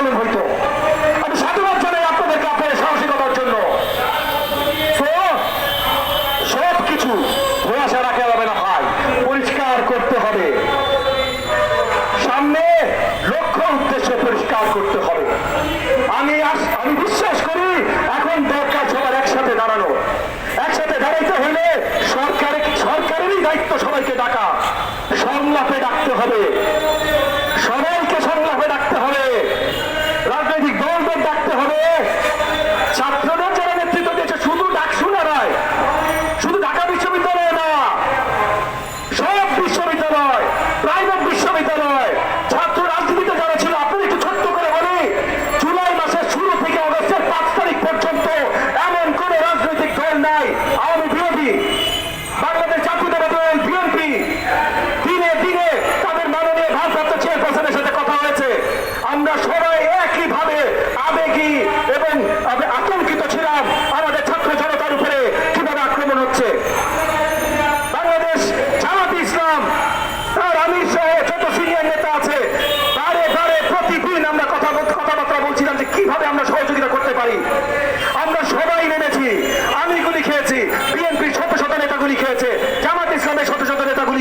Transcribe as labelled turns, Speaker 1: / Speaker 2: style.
Speaker 1: আন্দোলন হইতো। পরিষ্কার করতে হবে। সামনে লক্ষ্য আমি বিশ্বাস করি এখন দরকার সবার একসাথে দাঁড়ানো। একসাথে দাঁড়াইতে হলে সরকার, সরকারেরই দায়িত্ব সবাইকে ডাকা। সংলাপে ডাকতে হবে সবাইকে সংলাপে ডাকতে হবে রাজনৈতিক দলদের ডাকতে হবে ছাত্রদের যারা নেতৃত্ব দিয়েছে শুধু ডাক শুনে নয় শুধু ঢাকা বিশ্ববিদ্যালয় না সব বিশ্ববিদ্যালয় প্রাইভেট বিশ্ববিদ্যালয়, ছাত্র রাজনীতিতে যারা ছিল আপনি একটু ছোট্ট করে বলি, জুলাই মাসের শুরু থেকে অগস্টের পাঁচ তারিখ পর্যন্ত এমন কোন রাজনৈতিক দল নাই। আওয়ামী বিরোধী, বাংলাদেশ জাতীয় দল, বিএনপি। দিনে দিনে তাদের মাননীয় ভারপ্রাপ্ত চেয়ারপারসনের সাথে কথা হয়েছে। আমরা সবাই একইভাবে হয়েছে